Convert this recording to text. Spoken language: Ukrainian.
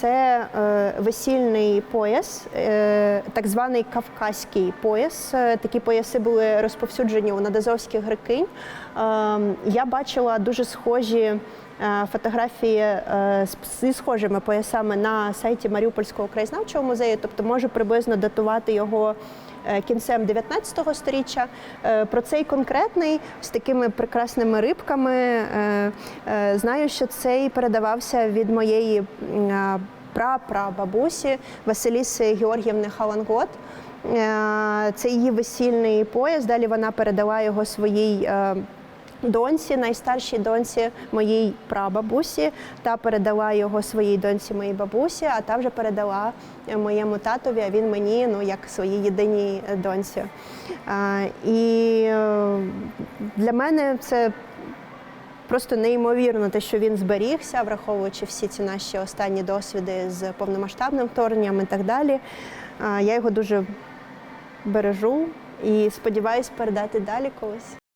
Це е, весільний пояс, е, так званий кавказький пояс. Е, Такі пояси були розповсюджені у надазовських грекинь. Е, Я бачила дуже схожі фотографії зі схожими поясами на сайті Маріупольського краєзнавчого музею, тобто можу приблизно датувати його кінцем 19 століття. Е, Про цей конкретний з такими прекрасними рибками. е, е, Знаю, що цей передавався від моєї прапрабабусі Василіси Георгіївни Халангот. Е, Це її весільний пояс. Далі вона передала його своїй. Доньці, найстаршій доньці моїй прабабусі, та передала його своїй доньці, моїй бабусі, а та вже передала е, моєму татові, а він мені, ну як своїй єдиній е, доньці. І е, для мене це просто неймовірно, те, що він зберігся, враховуючи всі ці наші останні досвіди з повномасштабним вторгненням і так далі. Я його дуже бережу і сподіваюся передати далі колись.